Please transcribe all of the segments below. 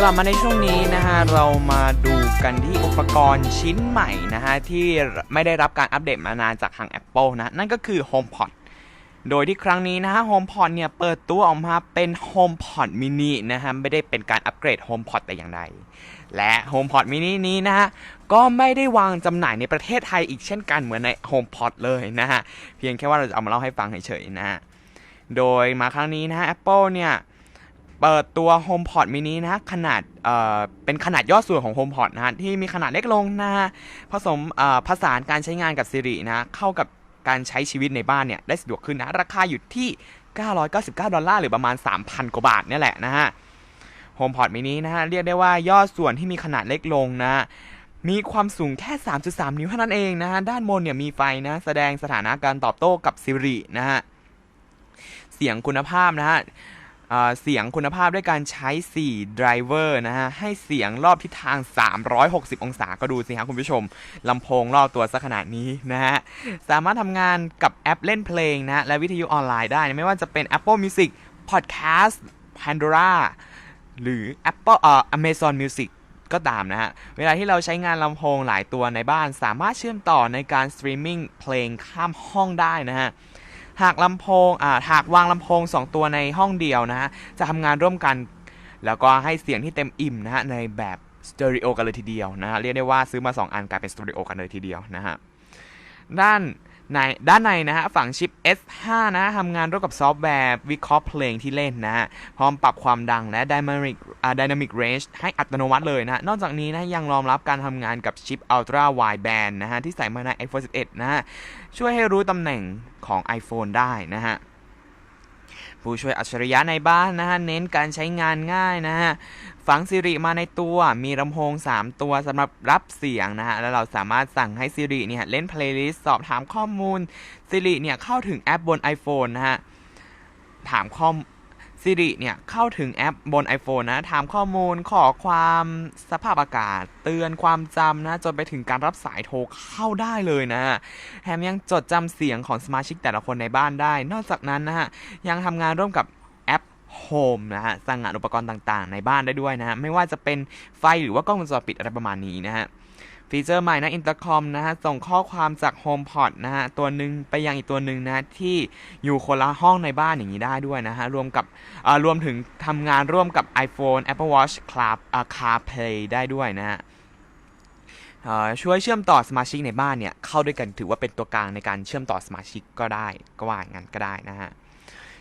กลับมาในช่วงนี้นะฮะเรามาดูกันที่อุปกรณ์ชิ้นใหม่นะฮะที่ไม่ได้รับการอัปเดตมานานจากทาง Apple นะ นั่นก็คือ HomePod โดยที่ครั้งนี้นะฮะ HomePod เนี่ยเปิดตัวออกมาเป็น HomePod mini นะฮะไม่ได้เป็นการอัปเกรด HomePod แต่อย่างใด และ HomePod mini นี้นะฮะก็ไม่ได้วางจำหน่ายในประเทศไทยอีกเช่นกันเหมือนใน HomePod เลยนะฮะเพียงแค่ว่าเราจะเอามาเล่าให้ฟังเฉยๆนะฮะโดยมาครั้งนี้นะฮะ Apple เนี่ย เปิดตัว HomePod mini นะขนาดเอ่อเป็นขนาดย่อส่วนของ HomePod นะฮะที่มีขนาดเล็กลงนะฮะผสมเอ่อผสานการใช้งานกับ Siri นะฮะเข้ากับการใช้ชีวิตในบ้านเนี่ยได้สะดวกขึ้นนะ ราคาอยู่ที่ 999 ดอลลาร์หรือประมาณ 3,000 กว่าบาทนี่แหละนะฮะ HomePod mini นะฮะเรียกได้ว่าย่อส่วนที่มีขนาดเล็กลงนะฮะมีความสูงแค่ 3.3 นิ้วเท่านั้นเองนะฮะ ด้านบนเนี่ยมีไฟนะ แสดงสถานะการตอบโต้กับ Siri นะฮะ เสียงคุณภาพนะฮะ เสียงคุณภาพด้วยการใช้ 4 driver นะฮะ ให้เสียงรอบทิศทาง 360 องศาก็ดูสิครับคุณผู้ชม ลำโพงรอบตัวซะขนาดนี้นะฮะ สามารถทำงานกับแอปเล่นเพลงนะฮะและวิทยุออนไลน์ได้ ไม่ว่าจะเป็น Apple Music Podcast Pandora หรือ Apple เอ่อ Amazon Music ก็ตามนะฮะ เวลาที่เราใช้งานลำโพงหลายตัวในบ้าน สามารถเชื่อมต่อในการสตรีมมิ่งเพลงข้ามห้องได้นะฮะ หากลำโพงอ่าหากวางลำโพง 2 ตัวในห้องเดียวนะฮะ จะทำงานร่วมกัน แล้วก็ให้เสียงที่เต็มอิ่มนะฮะ ในแบบสเตอริโอกันเลยทีเดียวนะฮะ เรียกได้ว่าซื้อมา 2 อันกลายเป็นสเตอริโอกันเลยทีเดียวนะฮะ ด้านในด้านในนะฮะฝั่งชิป S5 นะทำงานร่วมกับซอฟต์แวร์วิเคราะห์เพลงที่เล่นนะฮะพร้อมปรับความดังและ Dynamic อ่า Dynamic Range ให้อัตโนมัติเลยนะนอกจากนี้นะยังรองรับการทำงานกับชิป Ultra Wideband นะฮะที่ใส่มาใน iPhone 11 นะฮะช่วยให้รู้ตำแหน่งของ iPhone ได้นะฮะผู้ช่วยอัจฉริยะในบ้านนะฮะเน้นการใช้งานง่ายนะฮะ ฝังซิริมาในตัวมีลำโพง 3 ตัวสำหรับรับเสียงนะฮะ แล้วเราสามารถสั่งให้ซิริเนี่ยเล่นเพลย์ลิสต์สอบถามข้อมูลซิริเนี่ยเข้าถึงแอปบน iPhone นะฮะ ถามข้อมซิริเนี่ยเข้าถึงแอปบน iPhone นะ ถามข้อมูลขอความสภาพอากาศ เตือนความจำนะ จนไปถึงการรับสายโทรเข้าได้เลยนะฮะแถมยังจดจำเสียงของสมาชิกแต่ละคนในบ้านได้ นอกจากนั้นนะฮะยังทำงานร่วมกับ Home นะฮะสั่งงานอุปกรณ์ต่างๆ ในบ้านได้ด้วยนะฮะไม่ว่าจะเป็นไฟหรือว่ากล้องวงจรปิดอะไรประมาณนี้นะฮะฟีเจอร์ใหม่นะอินเตอร์คอมนะฮะส่งข้อความจาก HomePod นะฮะตัวหนึ่งไปยังอีกตัวหนึ่งนะที่อยู่คนละห้องในบ้านอย่างนี้ได้ด้วยนะฮะรวมกับเอ่อรวมถึงทำงานร่วมกับ iPhone Apple Watch Club อ่า CarPlay ได้ด้วยนะฮะเอ่อช่วยเชื่อมต่อสมาชิกในบ้านเนี่ยเข้าด้วยกันถือว่าเป็นตัวกลางในการเชื่อมต่อสมาชิกก็ได้ก็ว่างั้นก็ได้นะฮะ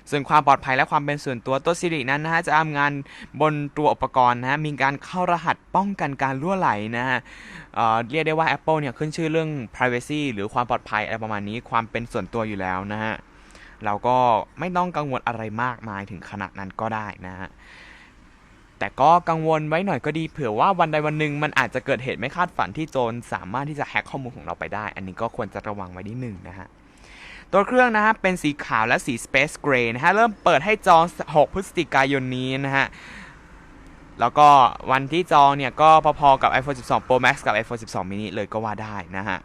ส่วนความปลอดภัยและความเป็นส่วนตัวตัว Siri นั้นนะฮะจะทำงานบนตัวอุปกรณ์นะฮะมีการเข้ารหัสป้องกันการรั่วไหลนะฮะเเรียกได้ว่า Apple เนี่ยขึ้นชื่อเรื่อง privacy หรือความปลอดภัยอะไรประมาณนี้ความเป็นส่วนตัวอยู่แล้วนะฮะเราก็ไม่ต้องกังวลอะไรมากมายถึงขนาดนั้นก็ได้นะฮะแต่ก็กังวลไว้หน่อยก็ดีเผื่อว่าวันใดวันหนึ่งมันอาจจะเกิดเหตุไม่คาดฝันที่โจรสามารถที่จะแฮ็กข้อมูลของเราไปได้ อันนี้ก็ควรจะระวังไว้นิดหนึ่งนะฮะ ตัวเครื่องนะฮะเป็นสีขาวและสี Space Gray นะฮะเริ่มเปิดให้จอง 6 พฤศจิกายนนี้นะฮะแล้วก็วันที่จองเนี่ยก็พอๆกับ iPhone 12 Pro Max กับ iPhone 12 mini เลยก็ว่าได้นะฮะ